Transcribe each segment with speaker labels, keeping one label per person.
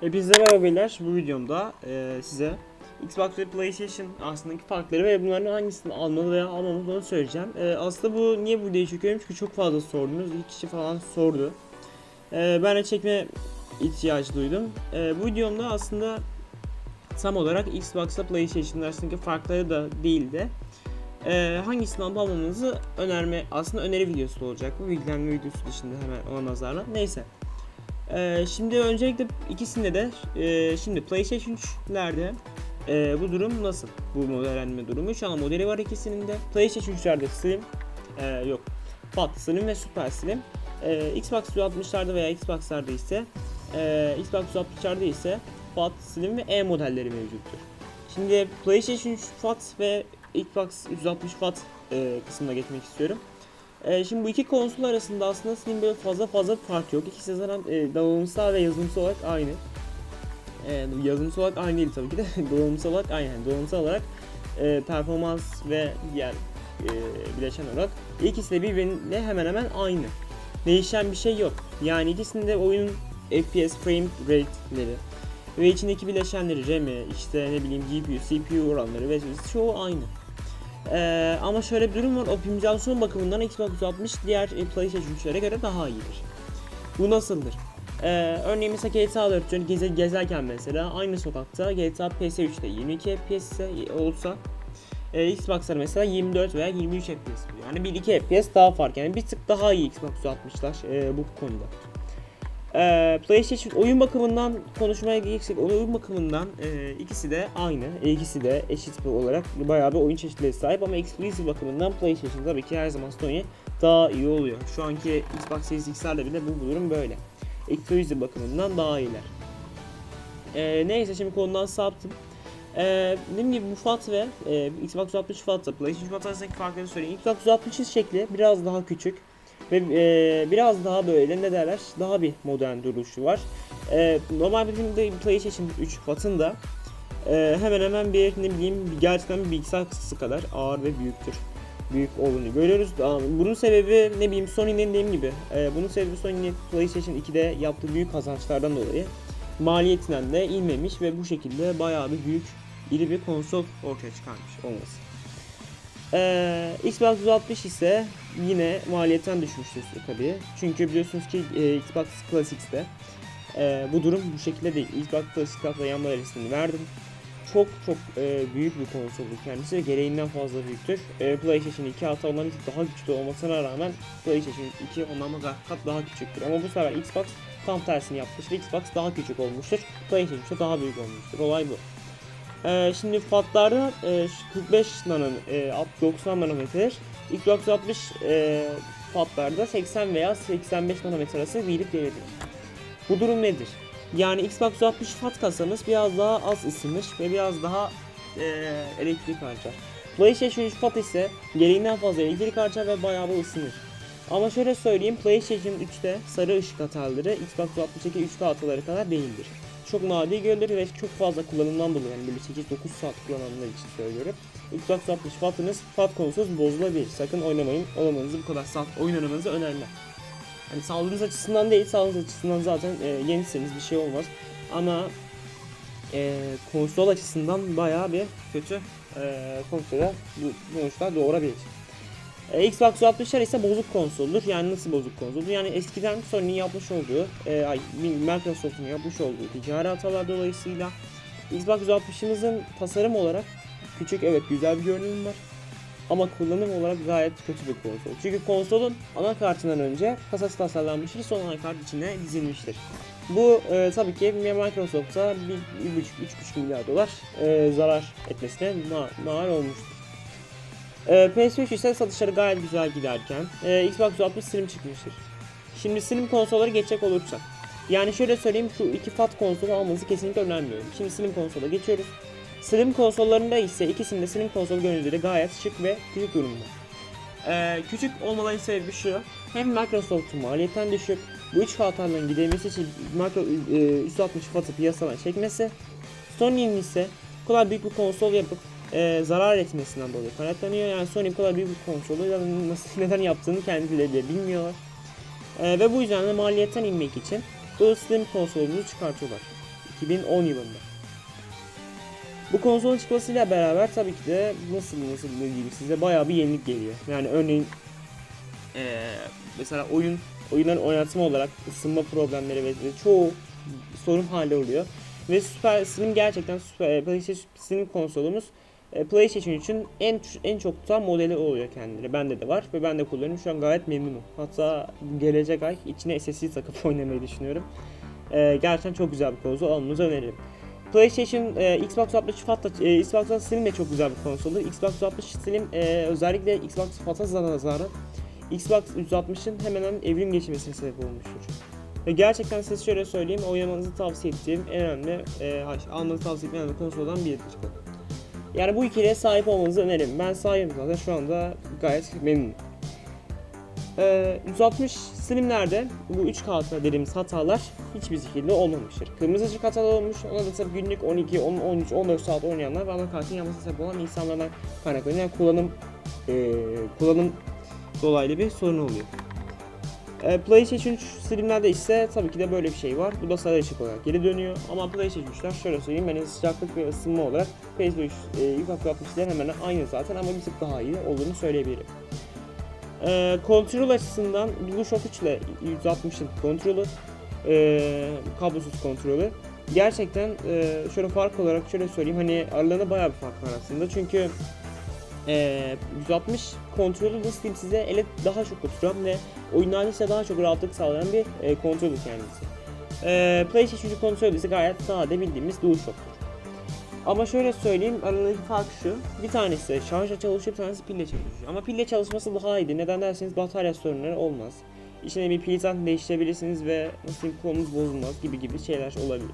Speaker 1: Hepinize merhaba beyler. Bu videomda eee, size Xbox ve PlayStation arasındaki farkları ve bunların hangisini almalı veya almamalı söyleyeceğim. Eee, aslında bu niye bu videoyu çekiyorum çünkü çok fazla sordunuz. İki kişi falan sordu. Eee, ben de çekme ihtiyacı duydum. Eee, bu videomda aslında tam olarak Xbox ile PlayStation arasındaki farkları da değil de eee, hangisini alıp almamanızı önerme aslında öneri videosu olacak bu bilgilenme videosu dışında hemen ona nazarla neyse Ee, şimdi öncelikle ikisinde de e, şimdi PlayStation 3'lerde e, bu durum nasıl? Bu modellenme durumu. Şu an modeli var ikisinin de. PlayStation 3'lerde Slim e, yok. Fat Slim ve Super Slim. E, Xbox 360'larda veya Xbox'larda ise e, Xbox 360'larda ise Fat Slim ve E modelleri mevcuttur. Şimdi PlayStation 3 Fat ve Xbox 360 Fat e, kısmına geçmek istiyorum. Ee, şimdi bu iki konsol arasında aslında Steam böyle fazla fazla fark yok. İkisi zaten e, donanımsal ve yazılımsal olarak aynı. E, yazılımsal olarak aynı değil tabii ki de. donanımsal olarak aynı. Yani donanımsal olarak e, performans ve diğer e, bileşen olarak ikisi de birbirine hemen hemen aynı. Değişen bir şey yok. Yani ikisinde oyunun FPS frame rate'leri ve içindeki bileşenleri RAM'i, işte ne bileyim GPU, CPU oranları ve çoğu aynı. Ee, ama şöyle bir durum var. Optimizasyon bakımından Xbox 360 diğer e, PlayStation 3'lere göre daha iyidir. Bu nasıldır? Ee, örneğin mesela GTA 4 yani geze, gezerken mesela aynı sokakta GTA PS3'te 22 FPS olsa e, Xbox'lar mesela 24 veya 23 FPS. Yani 1-2 FPS daha fark. Yani bir tık daha iyi Xbox 360'lar e, bu konuda. Ee, PlayStation oyun bakımından konuşmaya gelirsek oyun bakımından e, ikisi de aynı. E, ikisi de eşit bir olarak bayağı bir oyun çeşitliliği sahip ama exclusive bakımından PlayStation tabii ki her zaman Sony daha iyi oluyor. Şu anki Xbox Series X'lerde bile bu, durum böyle. Exclusive bakımından daha iyiler. Ee, neyse şimdi konudan saptım. Ee, dediğim gibi bu FAT ve e, Xbox 360 FAT'la PlayStation FAT arasındaki farkları söyleyeyim. Xbox 360 şekli biraz daha küçük ve e, biraz daha böyle ne derler daha bir modern duruşu var. E, normal bir PlayStation 3 FAT'ın e, hemen hemen bir ne bileyim gerçekten bir bilgisayar kasası kadar ağır ve büyüktür. Büyük olduğunu görüyoruz. Bunun sebebi ne bileyim Sony'nin dediğim gibi e, bunun sebebi Sony'nin PlayStation 2'de yaptığı büyük kazançlardan dolayı maliyetinden de inmemiş ve bu şekilde bayağı bir büyük iri bir konsol ortaya çıkarmış olması. Ee, Xbox 360 ise yine maliyetten düşmüştür tabii. Çünkü biliyorsunuz ki e, Xbox Classics'te e, bu durum bu şekilde değil. Xbox Classics'te yan modelisini verdim. Çok çok e, büyük bir konsoldur kendisi ve gereğinden fazla büyüktür. E, PlayStation 2 hatta ondan tık daha güçlü olmasına rağmen PlayStation 2 ondan bir kat daha küçüktür. Ama bu sefer Xbox tam tersini yapmıştır. Xbox daha küçük olmuştur. PlayStation ise daha büyük olmuştur. Olay bu. Ee, şimdi fatlarda e, şu 45 nanon, e, 90 nanometredir. Xbox 60 e, fatlarda 80 veya 85 nanometre arası verip gelebilir. Bu durum nedir? Yani Xbox 60 fat kasamız biraz daha az ısınır ve biraz daha e, elektrik harcar. PlayStation 3 fat ise gereğinden fazla elektrik harcar ve bayağı bir ısınır. Ama şöyle söyleyeyim PlayStation 3'te sarı ışık hataları Xbox 60'daki 3K hataları kadar değildir çok nadir görülür ve çok fazla kullanımdan dolayı yani böyle 8-9 saat kullananlar için söylüyorum. Xbox 60 Fat'ınız Fat konusuz bozulabilir. Sakın oynamayın. Olamanızı bu kadar saat oyun oynamanızı önermem. Hani sağlığınız açısından değil, sağlığınız açısından zaten e, yenisiniz bir şey olmaz. Ama e, konsol açısından bayağı bir kötü e, konsola bu sonuçlar doğurabilir. E, Xbox 360'lar ise bozuk konsoldur. Yani nasıl bozuk konsoldur? Yani eskiden Sony'nin yapmış olduğu, e, ay, Microsoft'un yapmış olduğu ticari hatalar dolayısıyla Xbox 360'ımızın tasarım olarak küçük evet güzel bir görünüm var. Ama kullanım olarak gayet kötü bir konsol. Çünkü konsolun anakartından önce kasası tasarlanmıştır, son anakart içine dizilmiştir. Bu e, tabii ki Microsoft'a 1,5-3,5 milyar dolar e, zarar etmesine ma- mal olmuştur. Ee, PS5 ise satışları gayet güzel giderken e, Xbox 360 Slim çıkmıştır. Şimdi Slim konsolları geçecek olursak. Yani şöyle söyleyeyim şu iki fat konsolu almanızı kesinlikle önermiyorum. Şimdi Slim konsola geçiyoruz. Slim konsollarında ise ikisinde Slim konsol görüntüleri gayet şık ve küçük durumda. Ee, küçük olmaların sebebi şu. Hem Microsoft'un maliyetten düşük, bu üç hataların giderilmesi için Micro, e, 360 fatı piyasadan çekmesi. Sony'nin ise kadar büyük bir konsol yapıp e, zarar etmesinden dolayı kaynaklanıyor. Yani Sony bu kadar büyük bir da nasıl neden yaptığını kendileri de bilmiyorlar. E, ve bu yüzden de maliyetten inmek için bu Slim konsolumuzu çıkartıyorlar. 2010 yılında. Bu konsolun çıkmasıyla beraber tabii ki de nasıl nasıl diyeyim size bayağı bir yenilik geliyor. Yani örneğin eee, mesela oyun oyunların oynatma olarak ısınma problemleri ve çoğu sorun hali oluyor. Ve Super Slim gerçekten Super, PlayStation Slim konsolumuz e, PlayStation için en en çok tutan modeli oluyor kendileri. Bende de var ve ben de kullanıyorum. Şu an gayet memnunum. Hatta gelecek ay içine SSD takıp oynamayı düşünüyorum. E, gerçekten çok güzel bir konsol. Almanızı öneririm. PlayStation, e, Xbox 360 Fat'ta, e, Xbox Slim de çok güzel bir konsoldur. Xbox 360 Slim e, özellikle Xbox Fat'a nazaran Xbox 360'ın hemen hemen evrim geçirmesine sebep olmuştur. Ve gerçekten size şöyle söyleyeyim, oynamanızı tavsiye ettiğim en önemli, e, almanızı tavsiye ettiğim en önemli konsoldan biridir. Yani bu ikiliye sahip olmanızı öneririm. Ben sahibim zaten şu anda gayet memnunum. Ee, 160 Slim'lerde bu 3 kağıtla dediğimiz hatalar hiçbir şekilde olmamıştır. Kırmızı ışık hatalı olmuş. Ona da tabii günlük 12, 10, 13, 14 saat oynayanlar ve anakartın yanmasına sebep olan insanlardan kaynaklanıyor. Yani kullanım ee, kullanım dolaylı bir sorun oluyor. Ee, PlayStation 3 Slim'lerde ise tabii ki de böyle bir şey var. Bu da sarı ışık olarak geri dönüyor. Ama PlayStation 3'ler şöyle söyleyeyim yani sıcaklık ve ısınma olarak PlayStation 3 e, 360'ların hemen aynı zaten ama bir tık daha iyi olduğunu söyleyebilirim. Ee, kontrol açısından DualShock 3 ile 160'ın kontrolü, e, kablosuz kontrolü gerçekten e, şöyle fark olarak şöyle söyleyeyim hani aralarında bayağı bir fark var aslında çünkü e, 160 kontrolü nasıl diyeyim size ele daha çok oturan ve oyunlarda ise daha çok rahatlık sağlayan bir e, kontrolü kendisi. E, PlayStation 3 kontrolü ise gayet sade bildiğimiz DualShock'tur. Ama şöyle söyleyeyim aralarındaki fark şu. Bir tanesi şarjla çalışıyor, bir tanesi pille çalışıyor. Ama pille çalışması daha iyiydi. Neden derseniz batarya sorunları olmaz. İçine bir pil zaten değiştirebilirsiniz ve nasıl diyeyim kolunuz bozulmaz gibi gibi şeyler olabilir.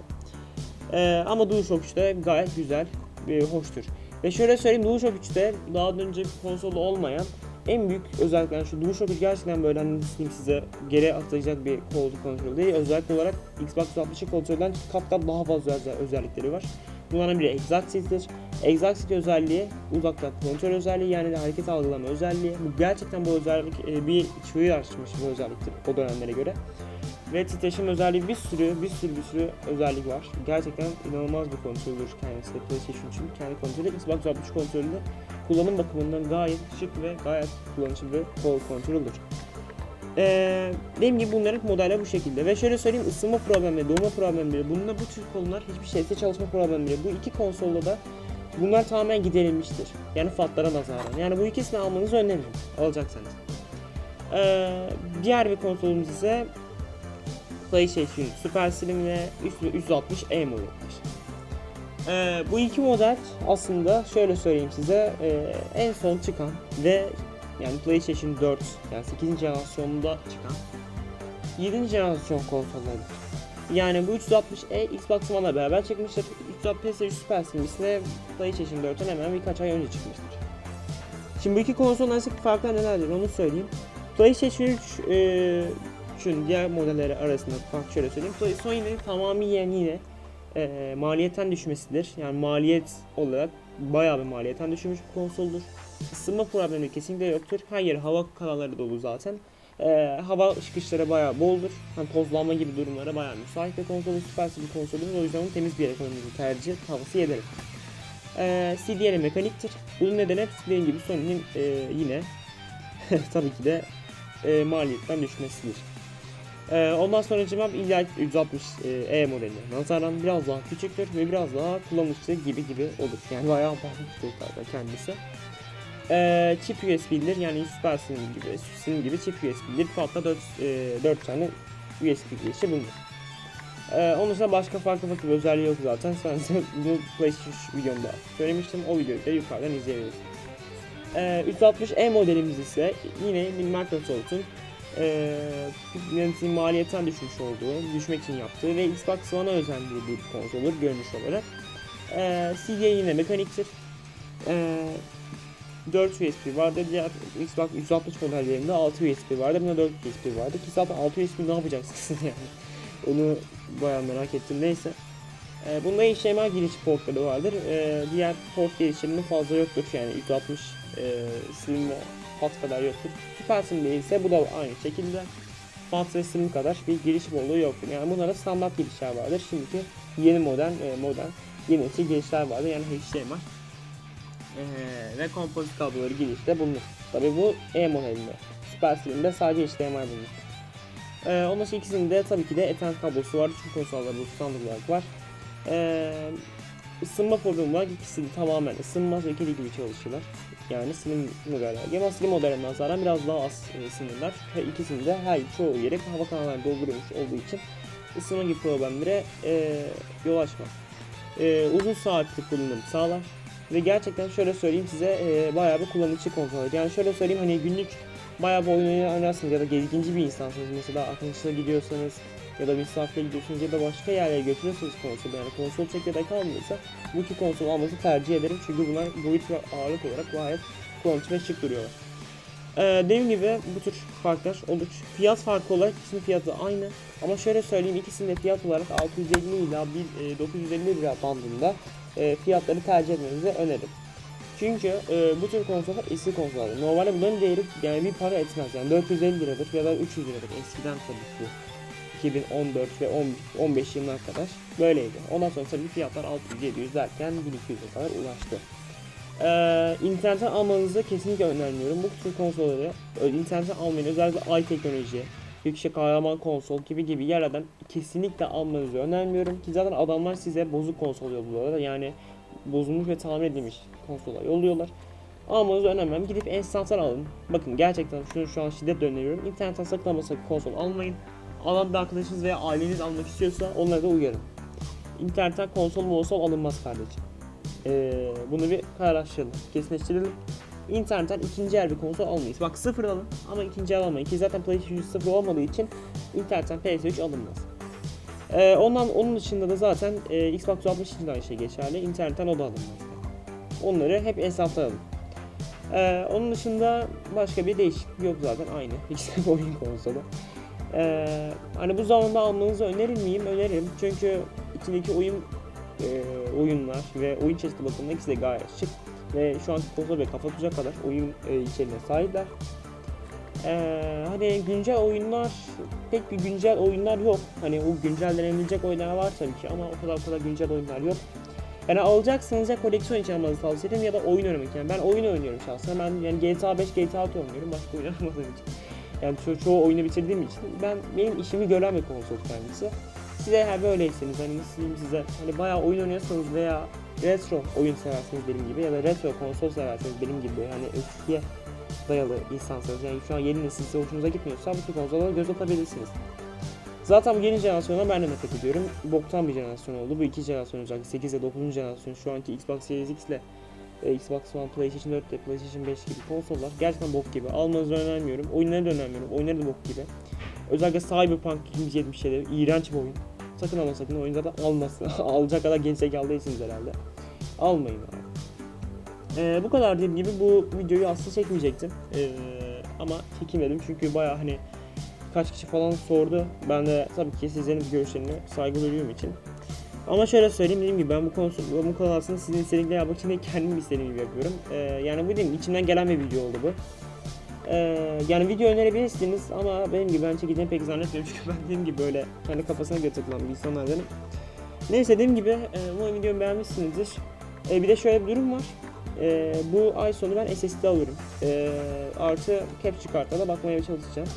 Speaker 1: Ee, ama DualShock 3'te gayet güzel ve hoştur. Ve şöyle söyleyeyim DualShock 3'te daha önce konsolda olmayan en büyük özellikler şu DualShock 3 gerçekten böyle hani diyeyim size geri atacak bir koltuk kontrolü değil. Özellikle olarak Xbox 360 kontrolden kat kat daha fazla özel- özellikleri var. Bunların biri Exact Seat'tir. Exact Seat özelliği uzaktan kontrol özelliği yani de hareket algılama özelliği. Bu gerçekten bu özellik e, bir çığır açmış bir özelliktir o dönemlere göre. Ve titreşim özelliği bir sürü bir sürü bir sürü özellik var. Gerçekten inanılmaz bir kontroldür kendisi de PlayStation için. Kendi kontrolü Xbox 360 kontrolünde kullanım bakımından gayet şık ve gayet kullanışlı bir kol kontrolüdür. Ee, dediğim gibi bunların modeller bu şekilde ve şöyle söyleyeyim ısınma problemleri, doğma problemleri, bununla bu tür konular hiçbir şeyse çalışma problemleri. Bu iki konsolda da bunlar tamamen giderilmiştir. Yani fatlara nazaran. Yani bu ikisini almanızı öneririm alacaksanız. Ee, diğer bir konsolumuz ise PlayStation Super Slim ve 360e modelidir. Ee, bu iki model aslında şöyle söyleyeyim size e, en son çıkan ve yani PlayStation 4 yani 8. jenerasyonunda çıkan 7. jenerasyon konsollarıdır. Yani bu 360e Xbox One'la beraber çıkmıştır. 360 Super Slim ise PlayStation 4'ten hemen birkaç ay önce çıkmıştır. Şimdi bu iki konsolun arasındaki farklar nelerdir onu söyleyeyim. PlayStation 3 e, üçün diğer modelleri arasında fark şöyle söyleyeyim. Sony'nin tamamen yine e, maliyetten düşmesidir. Yani maliyet olarak bayağı bir maliyetten düşmüş bir konsoldur. Isınma problemi kesinlikle yoktur. Her yer hava kanalları dolu zaten. E, hava çıkışları bayağı boldur. Hani tozlanma gibi durumlara bayağı müsait bir konsol. Süper bir konsolumuz. O yüzden onu temiz bir yere koymanızı tercih tavsiye ederim. E, CDR mekaniktir. Bunun nedeni hep dediğim gibi Sony'nin e, yine tabii ki de e, maliyetten düşmesidir. Ee, ondan sonra cevap illa 160 e, E modeline nazaran biraz daha küçüktür ve biraz daha kullanışlı gibi gibi olur. Yani bayağı pahalı tutar kendisi. Ee, chip USB'dir yani Super Slim gibi, Slim gibi chip USB'dir. Hatta 4, e, 4 tane USB girişi bulunur. Ee, onun dışında başka farklı farklı bir özelliği yok zaten. Size bunu PlayStation videomda söylemiştim. O videoyu da yukarıdan izleyebilirsiniz. Ee, 360E modelimiz ise yine Microsoft'un eee yönetim maliyetten düşmüş olduğu, düşmek için yaptığı ve Xbox One'a özendiği bir konsoldur görünüş olarak. Eee CD yine mekaniktir. Eee 4 USB vardı. Diğer Xbox 360 modellerinde 6 USB vardı. Bunda 4 USB vardı. Ki zaten 6 USB ne yapacaksınız yani? Onu bayağı merak ettim. Neyse. Eee bunda HDMI giriş portları vardır. Eee diğer port girişlerinin fazla yoktur. Yani 360 eee Slim Hot kadar yoktur. Super Slim'de ise bu da aynı şekilde. FAT ve SIM kadar bir giriş bolluğu yoktur. Yani bunlarda standart girişler vardır. Şimdiki yeni modern, e, modern yeni nesil girişler vardır. Yani HDMI ee, ve kompozit kabloları girişte bulunur. Tabi bu E modelinde. Super Slim'de sadece HDMI bulunur. Ee, ondan sonra ikisinin de tabii ki de Ethernet kablosu var. Tüm konsollarda bu standart olarak var. Ee, ısınma problemi var. İkisi de tamamen ısınmaz ve kedi gibi çalışırlar. Yani slim modeller. Genel slim modellerinden nazaran biraz daha az e, ısınırlar. Ve ikisinde her çoğu yere hava kanalları doldurulmuş olduğu için ısınma gibi problemlere e, yol açmaz. E, uzun saatlik kullanım sağlar. Ve gerçekten şöyle söyleyeyim size e, bayağı bir kullanıcı konsol. Yani şöyle söyleyeyim hani günlük bayağı bir oyun oynarsınız ya da gezginci bir insansınız. Mesela arkadaşlarla gidiyorsanız ya da misafire gidiyorsunuz ya da başka yerlere götürüyorsunuz konsolu. Yani konsol çekirdek kalmıyorsa bu iki konsol alması tercih ederim. Çünkü bunlar boyut ve ağırlık olarak gayet kullanışlı ve şık duruyorlar. Ee, dediğim gibi bu tür farklar olur. Fiyat farkı olarak ikisinin fiyatı aynı. Ama şöyle söyleyeyim ikisinin de fiyat olarak 650 ila 1, e, 950 lira bandında e, fiyatları tercih etmenizi öneririm. Çünkü e, bu tür konsollar eski konsollar. Normalde bunların değeri yani bir para etmez. Yani 450 liradır ya da 300 liradır. Eskiden tabii bu. 2014 ve 10, 15 yılına kadar böyleydi. Ondan sonra tabii fiyatlar 600-700 derken 1200'e kadar ulaştı. Ee, internetten almanızı kesinlikle önermiyorum. Bu tür konsolları ö- internetten almayın. Özellikle i teknoloji, yüksek kahraman konsol gibi gibi yerlerden kesinlikle almanızı önermiyorum. Ki zaten adamlar size bozuk konsol yolluyorlar. Yani bozulmuş ve tamir edilmiş konsollar yolluyorlar. Almanızı önermem. Gidip enstanslar alın. Bakın gerçekten şunu şu an şiddetle öneriyorum. İnternetten sakın sakın konsol almayın. Alan bir arkadaşınız veya aileniz almak istiyorsa onlara da uyarın. İnternetten konsol monsol alınmaz kardeşim. Ee, bunu bir kararlaştıralım, kesinleştirelim. İnternetten ikinci el bir konsol almayız. Bak sıfır alın ama ikinci el almayın ki zaten PlayStation 3 sıfır olmadığı için internetten PS3 alınmaz. Ee, ondan onun dışında da zaten e, Xbox 360 için de aynı şey geçerli. İnternetten o da alınmaz. Onları hep hesapta alın. Ee, onun dışında başka bir değişiklik yok zaten aynı. De oyun konsolu. Ee, hani bu zamanda almanızı önerir miyim? Öneririm. Çünkü içindeki oyun e, oyunlar ve oyun çeşitli bakımından ikisi de gayet şık ve şu anki konsol ve kafa tutacak kadar oyun e, içeriğine sahipler. Ee, hani güncel oyunlar pek bir güncel oyunlar yok. Hani o güncel denebilecek oyunlar var tabii ki ama o kadar o kadar güncel oyunlar yok. Yani alacaksınız ya koleksiyon için almanızı tavsiye ederim ya da oyun oynamak için. Yani ben oyun oynuyorum şahsen. Ben yani GTA 5, GTA 6 oynuyorum başka oyun oynamadığım için. Yani ço- çoğu oyunu bitirdiğim için ben benim işimi gören bir konsol kendisi. Size eğer böyleyseniz hani nasıl diyeyim size hani bayağı oyun oynuyorsanız veya retro oyun severseniz benim gibi ya da retro konsol severseniz benim gibi hani eskiye dayalı insansınız yani şu an yeni nesil size hoşunuza gitmiyorsa bu tür konsollara göz atabilirsiniz. Zaten bu yeni jenerasyona ben de nefret ediyorum. Boktan bir jenerasyon oldu. Bu iki jenerasyon olacak. 8 ve 9. jenerasyon şu anki Xbox Series X ile Xbox One, PlayStation 4 ile PlayStation 5 gibi konsollar gerçekten bok gibi. Almanızı önermiyorum. Oyunları da önermiyorum. Oyunları da bok gibi. Özellikle Cyberpunk 2077 iğrenç bir oyun. Sakın ama sakın oyunu zaten almasın. Alacak kadar genç zekalı değilsiniz herhalde. Almayın abi. Ee, bu kadar dediğim gibi bu videoyu aslında çekmeyecektim. Ee, ama çekemedim çünkü baya hani kaç kişi falan sordu. Ben de tabii ki sizlerin görüşlerine saygı duyduğum için. Ama şöyle söyleyeyim dediğim gibi ben bu konu bu konu aslında sizin istedikleri yapmak için kendim istediğim gibi yapıyorum. Ee, yani bu dediğim içimden gelen bir video oldu bu. Ee, yani video önerebilirsiniz ama benim gibi ben çekeceğimi pek zannetmiyorum çünkü ben dediğim gibi böyle kendi kafasına göre takılan bir insanlardanım. Neyse dediğim gibi e, bu videomu beğenmişsinizdir. E, bir de şöyle bir durum var. E, bu ay sonu ben SSD alıyorum. E, artı capture kartla da bakmaya çalışacağım.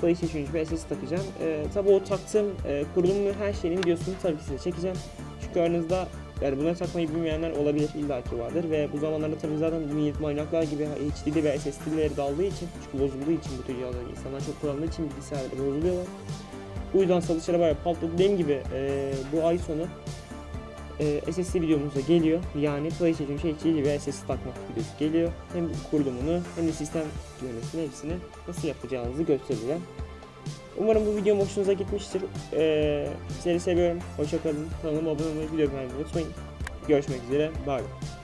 Speaker 1: PlayStation 3 ve SSD takacağım. E, tabi o taktığım e, kurulumu her şeyin videosunu tabii size çekeceğim. Çünkü aranızda yani bunları takmayı bilmeyenler olabilir illaki vardır ve bu zamanlarda tabii zaten millet manyaklar gibi HDD ve SSD'leri daldığı için çünkü bozulduğu için bu tür cihazlar insanlar çok kullandığı için bilgisayarları bozuluyorlar. Bu yüzden satışlara bayağı patladı. Dediğim gibi e, bu ay sonu e, SSD videomuz da geliyor. Yani PlayStation HDD ve SSD takma videosu geliyor. Hem kurulumunu hem de sistem yönetimi hepsini nasıl yapacağınızı göstereceğim. Umarım bu videom hoşunuza gitmiştir. Ee, sizleri seviyorum. Hoşçakalın. Kanalıma abone olmayı, video beğenmeyi unutmayın. Görüşmek üzere. Bye.